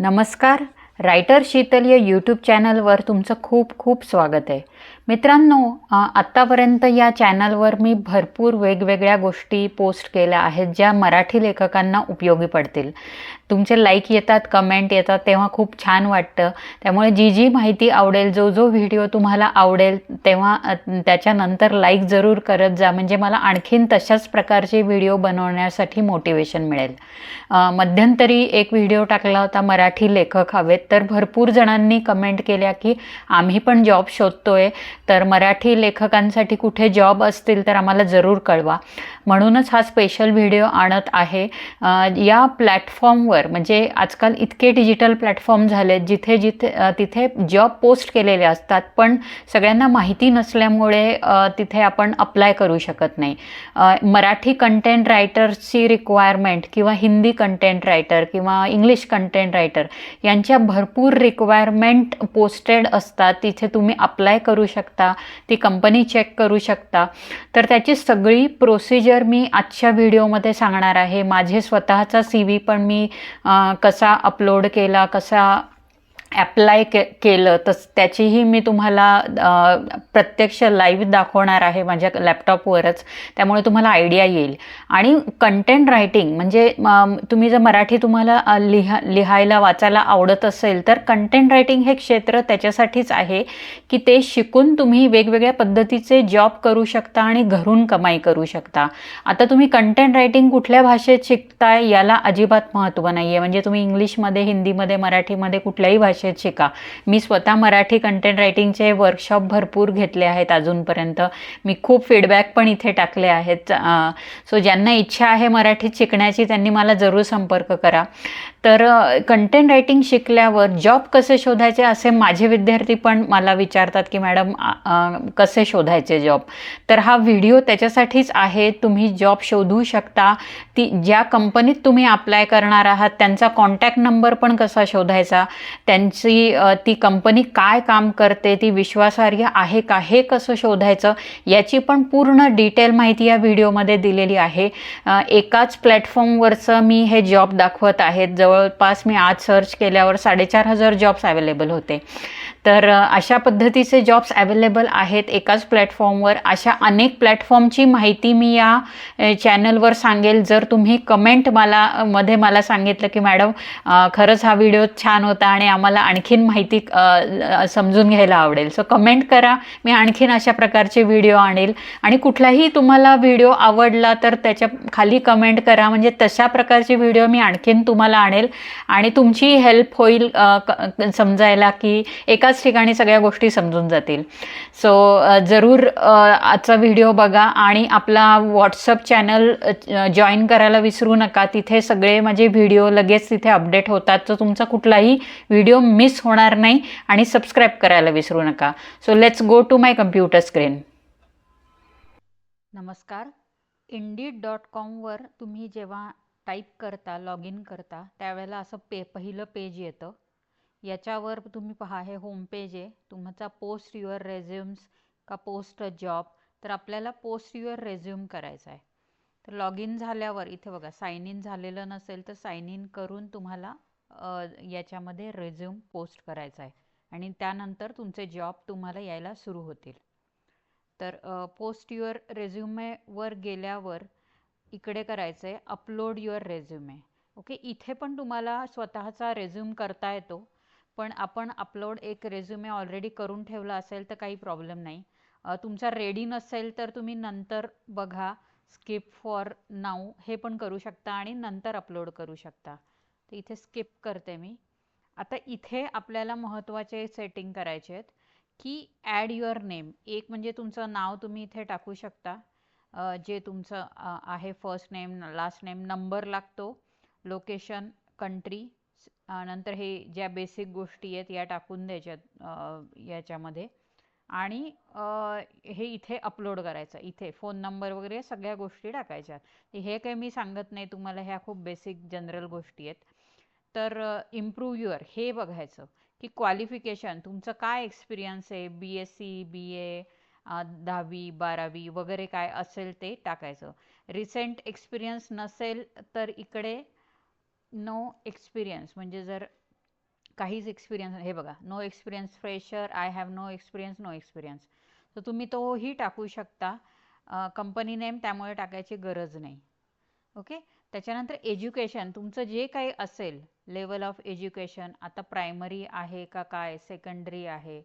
नमस्कार. रायटर शीतल या यूट्यूब चॅनलवर तुमचं खूप खूप स्वागत आहे. मित्रांनो आत्तापर्यंत या चॅनलवर मी भरपूर वेगवेगळ्या गोष्टी पोस्ट केल्या आहेत ज्या मराठी लेखकांना उपयोगी पडतील. तुमचे लाईक येतात कमेंट येतात तेव्हा खूप छान वाटतं. त्यामुळे जी जी माहिती आवडेल जो जो व्हिडिओ तुम्हाला आवडेल तेव्हा त्याच्यानंतर लाईक जरूर करत जा. म्हणजे मला आणखीन तशाच प्रकारचे व्हिडिओ बनवण्यासाठी मोटिवेशन मिळेल. मध्यंतरी एक व्हिडिओ टाकला होता मराठी लेखक हवेत. तर भरपूर जणांनी कमेंट केल्या की आम्ही पण जॉब शोधतोय. तर मराठी लेखकांसाठी कुठे जॉब असतील तर आम्हाला जरूर कळवा. म्हणूनच हा स्पेशल व्हिडिओ आणत आहे. या प्लॅटफॉर्मवर म्हणजे आजकाल इतके डिजिटल प्लॅटफॉर्म झालेत जिथे जिथे तिथे जॉब पोस्ट केलेले असतात पण सगळ्यांना माहिती नसल्यामुळे तिथे आपण अप्लाय करू शकत नाही. मराठी कंटेंट रायटर्सची रिक्वायरमेंट किंवा हिंदी कंटेंट रायटर किंवा इंग्लिश कंटेंट रायटर यांच्या भरपूर रिक्वायरमेंट पोस्टेड असतात. तिथे तुम्ही अप्लाय करू शकता ती कंपनी चेक करू शकता. तर त्याची सगळी प्रोसिजर मी आजच्या व्हिडिओमध्ये सांगणार आहे. माझे स्वतःचा सी व्ही पण मी कसा अपलोड केला कसा ॲप्लाय के केलं तस त्याचीही मी तुम्हाला प्रत्यक्ष लाईव्ह दाखवणार आहे माझ्या लॅपटॉपवरच त्यामुळे तुम्हाला आयडिया येईल. आणि कंटेंट रायटिंग म्हणजे तुम्ही जर मराठी तुम्हाला लिहा लिहायला वाचायला आवडत असेल तर कंटेंट रायटिंग हे क्षेत्र त्याच्यासाठीच आहे की ते शिकून तुम्ही वेगवेगळ्या पद्धतीचे जॉब करू शकता आणि घरून कमाई करू शकता. आता तुम्ही कंटेंट रायटिंग कुठल्या भाषेत शिकताय याला अजिबात महत्त्व नाही आहे म्हणजे तुम्ही इंग्लिशमध्ये हिंदीमध्ये मराठीमध्ये कुठल्याही भाषेत शिका. मी स्वतः मराठी कंटेंट रायटिंगचे वर्कशॉप भरपूर घेतले आहेत अजूनपर्यंत. मी खूप फीडबॅक पण इथे टाकले आहेत. सो ज्यांना इच्छा आहे मराठीत शिकण्याची त्यांनी मला जरूर संपर्क करा. तर कंटेंट रायटिंग शिकल्यावर जॉब कसे शोधायचे असे माझे विद्यार्थी पण मला विचारतात की मॅडम कसे शोधायचे जॉब तर हा व्हिडिओ त्याच्यासाठीच आहे. तुम्ही जॉब शोधू शकता. ती ज्या कंपनीत तुम्ही अप्लाय करणार आहात त्यांचा कॉन्टॅक्ट नंबर पण कसा शोधायचा? त्यांची ती कंपनी काय काम करते? ती विश्वासार्ह आहे का? हे कसं शोधायचं? याची पण पूर्ण डिटेल माहिती या व्हिडिओमध्ये दिलेली आहे. एकाच प्लॅटफॉर्मवरचं मी हे जॉब दाखवत आहेत जवळपास मी आज सर्च केल्यावर साडेचार हजार जॉब्स अवेलेबल होते. तर अशा पद्धतीचे जॉब्स अवेलेबल आहेत एकाच प्लॅटफॉर्मवर अशा अनेक प्लॅटफॉर्मची माहिती मी या चॅनलवर सांगेल. जर तुम्ही कमेंट मला मध्ये मला सांगितलं की मॅडम खरंच हा व्हिडिओ छान होता आणि आम्हाला आणखीन माहिती समजून घ्यायला आवडेल. सो कमेंट करा. मी आणखीन अशा प्रकारचे व्हिडिओ आणेल. आणि कुठलाही तुम्हाला व्हिडिओ आवडला तर त्याच्याखाली कमेंट करा. म्हणजे तशा प्रकारचे व्हिडिओ मी आणखीन तुम्हाला आणेल. आणि तुमची हेल्प होईल समजायला की एकाच ठिकाणी सगळ्या गोष्टी समजून जातील. सो जरूर आजचा व्हिडिओ बघा आणि आपला व्हॉट्सअप चॅनल जॉईन करायला विसरू नका. तिथे सगळे माझे व्हिडिओ लगेच तिथे अपडेट होतात. तर तुमचा कुठलाही व्हिडिओ मिस होणार नाही आणि सबस्क्राईब करायला विसरू नका. So let's go to my computer screen नमस्कार. इंडीड डॉट कॉमवर तुम्ही जेव्हा टाईप करता लॉग इन करता त्यावेळेला असं पे पहिलं पेज येतं. याच्यावर तुम्ही पहा हे होमपेज आहे. तुमचा पोस्ट युअर रेझ्युम्स का पोस्ट अ जॉब तर आपल्याला पोस्ट युअर रेझ्युम करायचा आहे. तर लॉग इन झाल्यावर इथे बघा साईन इन झालेलं नसेल तर साईन इन करून तुम्हाला याच्यामध्ये रेझ्युम पोस्ट करायचा आहे. आणि त्यानंतर तुमचे जॉब तुम्हाला यायला सुरू होतील. तर पोस्ट युअर रेझ्युमेवर गेल्यावर इकडे करायचं आहे अपलोड युअर रेझ्युमे ओके इथे पण तुम्हाला स्वतःचा रेझ्युम करता येतो. पण आपण अपलोड एक रेझ्युमे ऑलरेडी करून ठेवला असेल तर काही प्रॉब्लेम नाही. तुमचा रेडी नसेल तर तुम्ही नंतर बघा स्किप फॉर नाऊ हे पण करू शकता आणि नंतर अपलोड करू शकता. तर इथे स्किप करते मी. आता इथे आपल्याला महत्त्वाचे सेटिंग करायचे आहेत की ॲड युअर नेम एक म्हणजे तुमचं नाव तुम्ही इथे टाकू शकता. जे तुमचं आहे first name last name number लागतो. लोकेशन कंट्री नंतर हे ज्या बेसिक गोष्टी आहेत या टाकून द्यायच्यात याच्यामध्ये. आणि हे इथे अपलोड करायचं इथे फोन नंबर वगैरे सगळ्या गोष्टी टाकायच्या. हे काही मी सांगत नाही तुम्हाला ह्या खूप बेसिक जनरल गोष्टी आहेत. तर इम्प्रूव्ह युअर हे बघायचं की क्वालिफिकेशन तुमचं काय एक्सपिरियन्स आहे बी एस सी बी ए दहावी बारावी वगैरे काय असेल ते टाकायचं. रिसेंट एक्सपिरियन्स नसेल तर इकडे नो एक्सपिरियन्स म्हणजे जर काहीच एक्सपिरियन्स हे बघा no experience fresher I have no experience no experience तर तुम्ही तोही टाकू शकता. कंपनी नेम त्यामुळे टाकायची गरज नाही. ओके त्याच्यानंतर एज्युकेशन तुमचं जे काही असेल लेवल ऑफ एज्युकेशन आता प्रायमरी आहे का काय सेकंडरी आहे?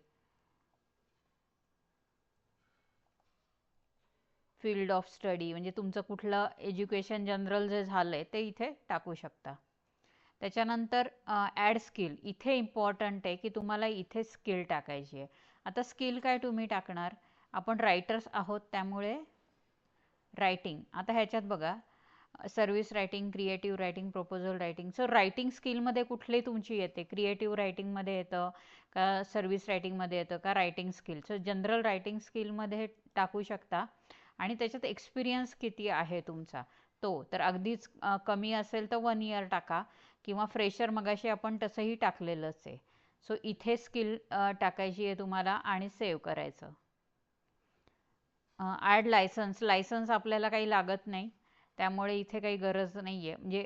फील्ड ऑफ स्टडी म्हणजे तुमचं कुठलं एज्युकेशन जनरल जे झालं आहे ते इथे टाकू शकता. त्याच्यानंतर ॲड स्किल इथे इम्पॉर्टंट आहे की तुम्हाला इथे स्किल टाकायची आहे. आता स्किल काय तुम्ही टाकणार? आपण रायटर्स आहोत त्यामुळे रायटिंग आता ह्याच्यात बघा service writing creative writing proposal writing so writing स्किलमध्ये कुठली तुमची येते? क्रिएटिव्ह रायटिंगमध्ये येतं का सर्व्हिस रायटिंगमध्ये येतं का writing skill so general writing स्किलमध्ये टाकू शकता. आणि त्याच्यात एक्सपिरियन्स किती आहे तुमचा? तो. तर अगदीच कमी असेल तर वन इयर टाका. किंवा फ्रेशर मगाशी आपण तसंही टाकलेलंच आहे. सो इथे स्किल टाकायची आहे तुम्हाला आणि सेव्ह करायचं. ॲड लायसन्स लायसन्स आपल्याला काही लागत नाही. त्यामुळे इथे काही गरज नाही आहे म्हणजे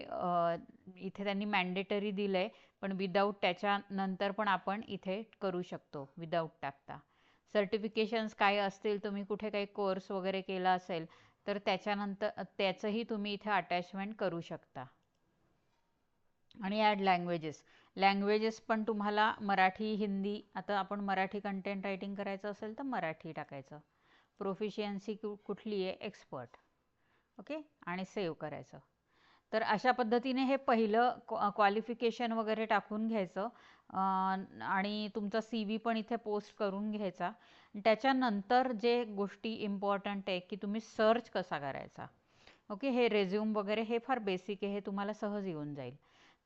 इथे त्यांनी मॅन्डेटरी दिलं आहे पण विदाऊट त्याच्यानंतर पण आपण इथे करू शकतो विदाऊट टाकता. सर्टिफिकेशन्स काय असतील तुम्ही कुठे काही कोर्स वगैरे केला असेल तर त्याच्यानंतर त्याचंही तुम्ही इथे अटॅचमेंट करू शकता. आणि ॲड लँग्वेजेस लँग्वेजेस पण तुम्हाला मराठी हिंदी आता आपण मराठी कंटेंट रायटिंग करायचं असेल तर मराठी टाकायचं. प्रोफिशियन्सी कुठली आहे? एक्सपर्ट ओके आणि सेव्ह करायचं. तर अशा पद्धतीने हे पहिलं क्वालिफिकेशन वगैरे टाकून घ्यायचं. आणि तुमचा सी व्ही पण इथे पोस्ट करून घ्यायचा. त्याच्यानंतर जे गोष्टी इम्पॉर्टंट आहे की तुम्ही सर्च कसा करायचा. ओके हे रेझ्युम वगैरे हे फार बेसिक आहे. हे तुम्हाला सहज येऊन जाईल.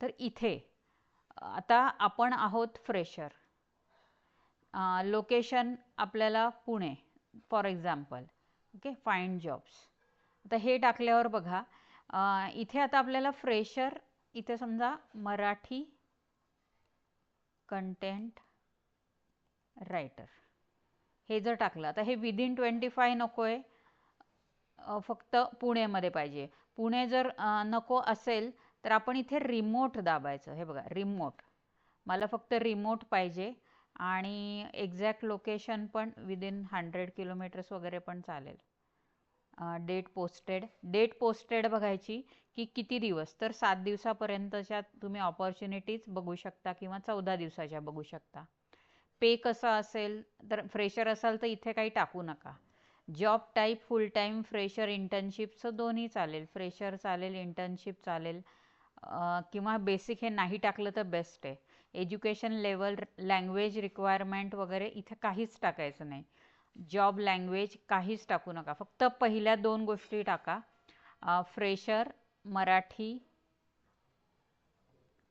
तर इथे आता आपण आहोत फ्रेशर लोकेशन आपल्याला Pune for example okay find jobs आता हे टाकल्यावर बघा इथे आता आपल्याला फ्रेशर इथे समजा मराठी कंटेंट रायटर हे जर टाकलं आता हे विदिन ट्वेंटी फाय नको आहे फक्त पुणेमध्ये पाहिजे. पुणे जर नको असेल तर आपण इथे रिमोट दाबायचं. हे बघा रिमोट मला फक्त रिमोट पाहिजे आणि एक्झॅक्ट लोकेशन पण विदिन हंड्रेड किलोमीटर्स वगैरे पण चालेल. डेट पोस्टेड डेट पोस्टेड बघायची की किती दिवस? तर सात दिवसापर्यंतच्या तुम्ही ऑपॉर्च्युनिटीज बघू शकता किंवा चौदा दिवसाच्या बघू शकता. पे कसं असेल? तर फ्रेशर असाल तर इथे काही टाकू नका. Job type full time fresher इंटर्नशिपचं दोन्ही चालेल. फ्रेशर चालेल इंटर्नशिप चालेल. किंवा बेसिक हे नाही टाकलं तर बेस्ट आहे. एज्युकेशन लेवल लँग्वेज रिक्वायरमेंट वगैरे इथे काहीच टाकायचं नाही. जॉब लँग्वेज काहीच टाकू नका. फक्त पहिल्या दोन गोष्टी टाका. फ्रेशर मराठी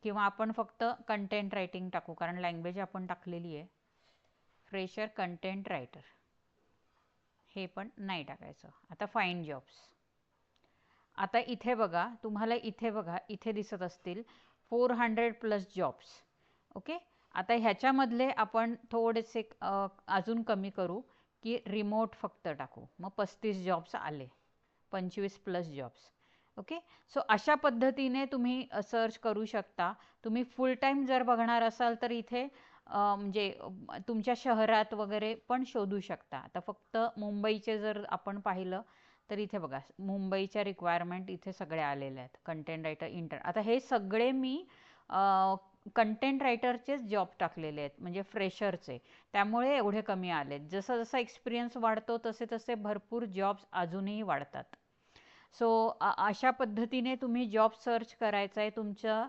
किंवा आपण फक्त कंटेंट रायटिंग टाकू कारण लँग्वेज आपण टाकलेली आहे. फ्रेशर कंटेंट रायटर हे पण नाही टाकायचं. आता फाईन जॉब्स आता इथे बघा तुम्हाला इथे बघा इथे दिसत असतील four hundred plus jobs okay आता ह्याच्यामधले आपण थोडेसे अजून कमी करू की रिमोट फक्त टाकू. मग पस्तीस जॉब्स आले. पंचवीस प्लस जॉब्स ओके सो अशा पद्धतीने तुम्ही सर्च करू शकता. तुम्ही फुल टाईम जर बघणार असाल तर इथे म्हणजे तुमच्या शहरात वगैरे पण शोधू शकता. आता फक्त मुंबईचे जर आपण पाहिलं तर इथे बघा मुंबईच्या रिक्वायरमेंट इथे सगळ्या आलेल्या आहेत. कंटेंट रायटर इंटर आता हे सगळे मी कंटेंट रायटरचेच जॉब टाकलेले आहेत. म्हणजे फ्रेशरचे त्यामुळे एवढे कमी आले आहेत जसं जसा एक्सपिरियन्स वाढतो तसे तसे भरपूर जॉब्स अजूनही वाढतात. सो अशा पद्धतीने तुम्ही जॉब सर्च करायचा आहे तुमचं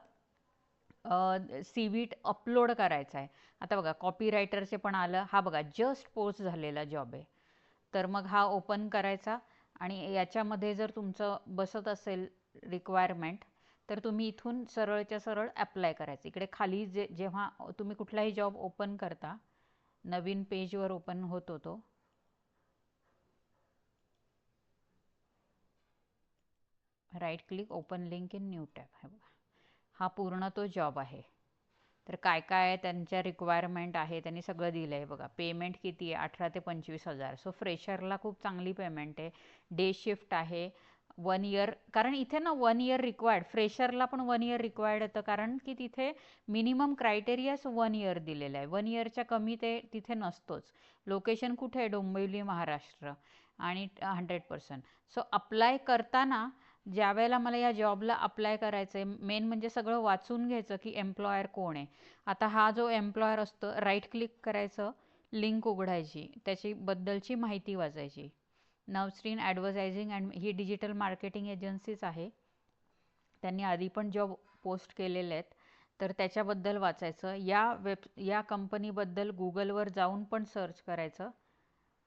सी व्ही अपलोड करायचा आहे आता बघा कॉपी रायटरचे पण आलं. हा बघा जस्ट पोस्ट झालेला जॉब आहे. तर मग हा ओपन करायचा. आणि याच्यामध्ये जर तुमचं बसत असेल रिक्वायरमेंट तर तुम्ही इथून सरळच्या सरळ अप्लाय करायचं. इकडे खाली जे जेव्हा तुम्ही कुठलाही जॉब ओपन करता नवीन पेजवर ओपन होतो तो right click open link in new tab हा पूर्ण तो जॉब आहे. तर काय काय त्यांच्या रिक्वायरमेंट आहे त्यांनी सगळं दिलं आहे बघा. पेमेंट किती आहे? अठरा ते पंचवीस हजार. सो फ्रेशरला खूप चांगली पेमेंट आहे. डे शिफ्ट आहे. वन इयर कारण इथे ना वन इयर रिक्वायर्ड फ्रेशरला पण वन इयर रिक्वायर्ड होतं कारण की तिथे मिनिमम क्रायटेरियाच वन इयर दिलेलं आहे. वन इयरच्या कमी ते तिथे नसतोच. लोकेशन कुठे आहे? डोंबिवली महाराष्ट्र. आणि हंड्रेड पर्सेंट सो अप्लाय करताना ज्या वेळेला मला या जॉबला अप्लाय करायचं आहे मेन म्हणजे सगळं वाचून घ्यायचं की एम्प्लॉयर कोण आहे. आता हा जो एम्प्लॉयर असतो राईट क्लिक करायचं लिंक उघडायची त्याची बद्दलची माहिती वाचायची. नवस्रीन ॲडव्हर्टायझिंग अँड ही डिजिटल मार्केटिंग एजन्सीच आहे. त्यांनी आधी पण जॉब पोस्ट केलेले आहेत. तर त्याच्याबद्दल वाचायचं. या वेब या कंपनीबद्दल गुगलवर जाऊन पण सर्च करायचं.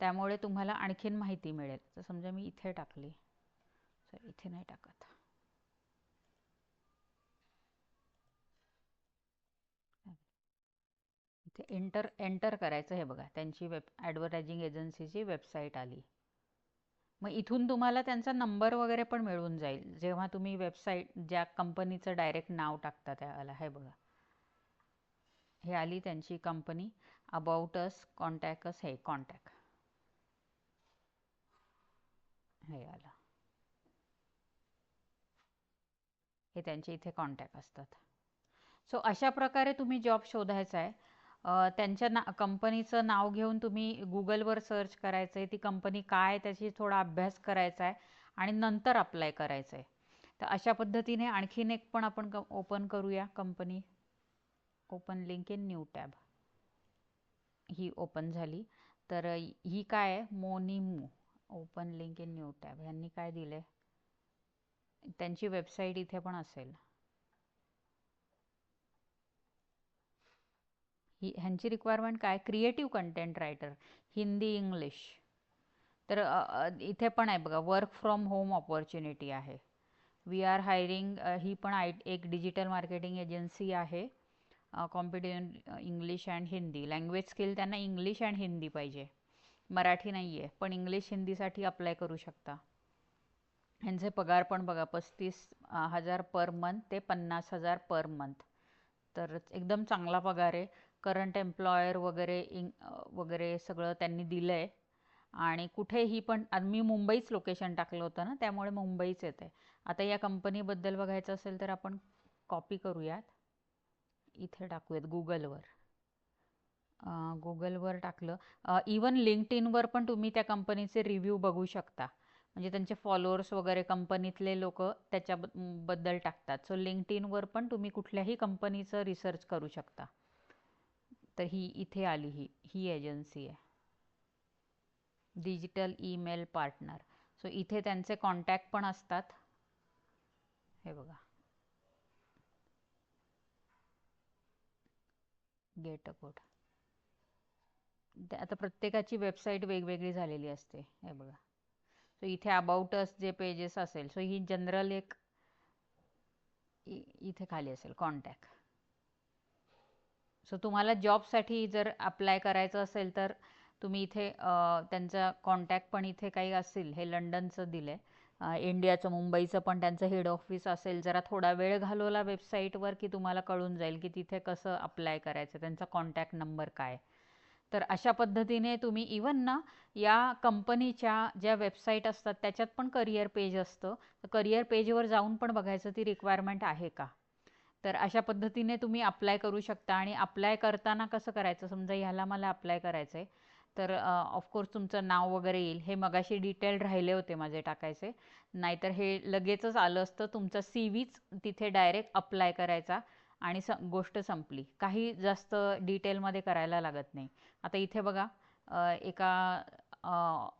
त्यामुळे तुम्हाला आणखीन माहिती मिळेल. तर समजा मी इथे टाकली. असं इथे नाही टाकत. इथे एंटर एंटर करायचं हे बघा. त्यांची वेब ॲडव्हर्टायझिंग एजन्सीची वेबसाईट आली. मग इथून तुम्हाला त्यांचा नंबर वगैरे पण मिळून जाईल. जेव्हा तुम्ही वेबसाईट ज्या कंपनीचं डायरेक्ट नाव टाकता त्याला हे बघा. हे आली त्यांची कंपनी अबाउट अस कॉन्टॅक्टस हे कॉन्टॅक्ट हे आलं. हे त्यांचे इथे कॉन्टॅक्ट असतात. सो अशा प्रकारे तुम्ही जॉब शोधायचा आहे. त्यांच्या ना कंपनीचं नाव घेऊन तुम्ही गुगलवर सर्च करायचं आहे. ती कंपनी काय त्याची थोडा अभ्यास करायचा आहे आणि नंतर अप्लाय करायचं आहे. तर अशा पद्धतीने आणखीन एक पण आपण क ओपन करूया company open link in new tab he open झाली. तर ही काय आहे? मोनिमू open link in new tab ह्यांनी काय दिलं आहे त्यांची वेबसाईट इथे पण असेल. ही ह्यांची रिक्वायरमेंट काय? Creative content writer Hindi English तर इथे पण आहे बघा वर्क फ्रॉम होम ऑपॉर्च्युनिटी आहे. वी आर हायरिंग ही पण आय एक डिजिटल मार्केटिंग एजन्सी आहे. Competition English and Hindi language skill त्यांना इंग्लिश अँड हिंदी पाहिजे. मराठी नाही आहे पण इंग्लिश हिंदीसाठी अप्लाय करू शकता. ह्यांचे पगार पण बघा पस्तीस हजार पर मंथ ते पन्नास हजार पर मंथ तर एकदम चांगला पगार आहे. करंट एम्प्लॉयर वगैरे इंग वगैरे सगळं त्यांनी दिलं आहे आणि कुठेही पण मी मुंबईच लोकेशन टाकलं होतं ना त्यामुळे मुंबईच येते आहे आता या कंपनीबद्दल बघायचं असेल तर आपण कॉपी करूयात. इथे टाकूयात गुगलवर गुगलवर टाकलं. इवन लिंक्ड पण तुम्ही त्या कंपनीचे रिव्ह्यू बघू शकता. म्हणजे त्यांचे फॉलोअर्स वगैरे कंपनीतले लोक त्याच्याबद्दल टाकतात. सो लिंक्डइनवर पण तुम्ही कुठल्याही कंपनीचं रिसर्च करू शकता. तर ही इथे आली ही ही एजन्सी आहे. डिजिटल ईमेल पार्टनर सो इथे त्यांचे कॉन्टॅक्ट पण असतात. हे बघा. गेट कोड आता प्रत्येकाची वेबसाईट वेगवेगळी झालेली असते. हे बघा. सो इथे अबाउटस जे पेजेस असेल सो ही जनरल एक इथे खाली असेल कॉन्टॅक्ट सो तुम्हाला जॉबसाठी जर अप्लाय करायचं असेल तर तुम्ही इथे त्यांचा कॉन्टॅक्ट पण इथे काही असेल हे लंडनचं दिलं आहे इंडियाचं मुंबईचं पण त्यांचं हेड ऑफिस असेल जरा थोडा वेळ घालवला वेबसाईटवर की तुम्हाला कळून जाईल की तिथे कसं अप्लाय करायचं त्यांचा कॉन्टॅक्ट नंबर काय तर अशा पद्धतीने तुम्ही इवन ना या कंपनीच्या ज्या वेबसाईट असतात त्याच्यात पण करिअर पेज असतं. करिअर पेजवर जाऊन पण बघायचं ती रिक्वायरमेंट आहे का? तर अशा पद्धतीने तुम्ही अप्लाय करू शकता आणि अप्लाय करताना कसं करायचं? समजा ह्याला मला अप्लाय करायचं आहे तर ऑफकोर्स तुमचं नाव वगैरे येईल. हे मगाशी डिटेल राहिले होते माझे टाकायचे. नाहीतर हे लगेचच आलं असतं. तुमचा सी व्हीच तिथे डायरेक्ट अप्लाय करायचा. आणि स गोष्ट संपली. काही जास्त डिटेलमध्ये करायला लागत नाही. आता इथे बघा एका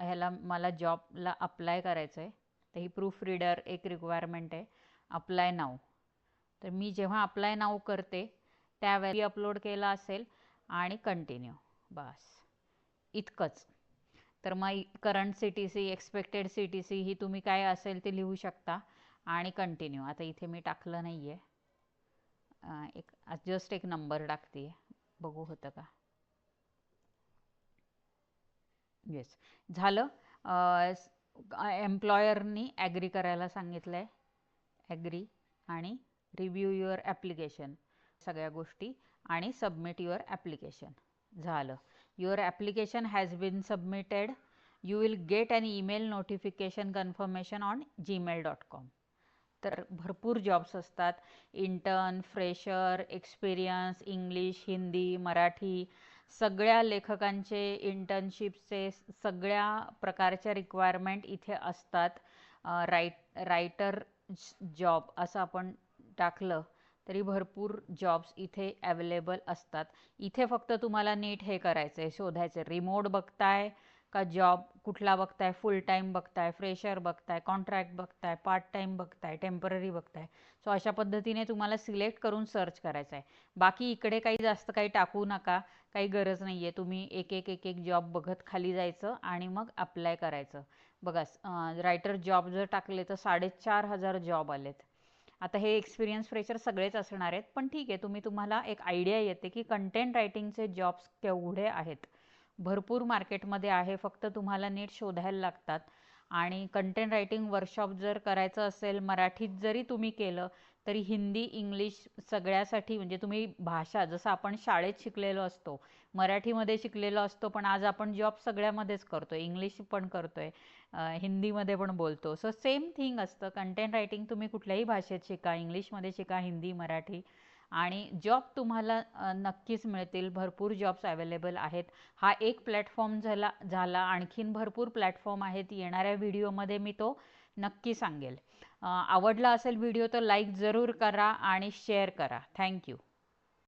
ह्याला मला जॉबला अप्लाय करायचं आहे तर ही प्रूफ रीडर एक रिक्वायरमेंट आहे. अप्लाय नाव तर मी जेव्हा अप्लाय नाव करते त्यावेळी अपलोड केला असेल आणि कंटिन्यू बस. इतकंच. तर मग current C T C expected C T C ही तुम्ही काय असेल ते लिहू शकता आणि कंटिन्यू आता इथे मी टाकलं नाही आहे एक जस्ट एक नंबर टाकते बघू होतं का? येस झालं. एम्प्लॉयरनी ॲग्री करायला सांगितलं आहे ॲग्री आणि रिव्ह्यू युअर ॲप्लिकेशन सगळ्या गोष्टी. आणि सबमिट युअर ॲप्लिकेशन झालं. Your application has been submitted you will get an email notification confirmation on Gmail dot com तर भरपूर जॉब्स असतात. Intern fresher experience English Hindi Marathi सगळ्या लेखकांचे इंटर्नशिपचे सगळ्या प्रकारच्या रिक्वायरमेंट इथे असतात. राईट रायटर जॉब असं आपण टाकलं तरी भरपूर जॉब्स इथे अवेलेबल असतात. इथे फक्त तुम्हाला नीट हे करायचं आहे शोधायचं रिमोट बघताय का जॉब कुठला बघताय? फुल टाईम बघताय फ्रेशर बघताय कॉन्ट्रॅक्ट बघताय पार्ट टाईम बघताय टेंपररी बघताय. सो अशा पद्धतीने तुम्हाला सिलेक्ट करून सर्च करायचं आहे बाकी इकडे काही जास्त काही टाकू नका काही गरज नाही आहे तुम्ही एक एक एक एक जॉब बघत खाली जायचं आणि मग अप्लाय करायचं. बघा रायटर जॉब जर टाकले तर साडेचार हजार जॉब आलेत. आता हे एक्सपिरियन्स फ्रेशर सगळेच असणार आहेत पण ठीक आहे तुम्ही तुम्हाला एक आयडिया येते की कंटेंट रायटिंगचे जॉब्स केवढे आहेत. भरपूर मार्केटमध्ये आहे. फक्त तुम्हाला नीट शोधायला लागतात. आणि कंटेंट रायटिंग वर्कशॉप जर करायचं असेल मराठीत जरी तुम्ही केलं तरी हिंदी इंग्लिश सगळ्यासाठी म्हणजे तुम्ही भाषा जसं आपण शाळेत शिकलेलो असतो मराठीमध्ये शिकलेलो असतो पण आज आपण जॉब सगळ्यामध्येच करतो इंग्लिश पण करतो आहे हिंदीमध्ये पण बोलतो. सो सेम थिंग असतं. कंटेंट रायटिंग तुम्ही कुठल्याही भाषेत शिका इंग्लिशमध्ये शिका हिंदी मराठी आणि जॉब तुम्हाला नक्कीच मिळतील. भरपूर जॉब्स अवेलेबल आहेत. हा एक प्लॅटफॉर्म झाला झाला. आणखीन भरपूर प्लॅटफॉर्म आहेत. येणाऱ्या व्हिडिओमध्ये मी तो नक्की सांगेल. आवडला असेल व्हिडिओ तर लाईक जरूर करा आणि शेअर करा. थँक्यू.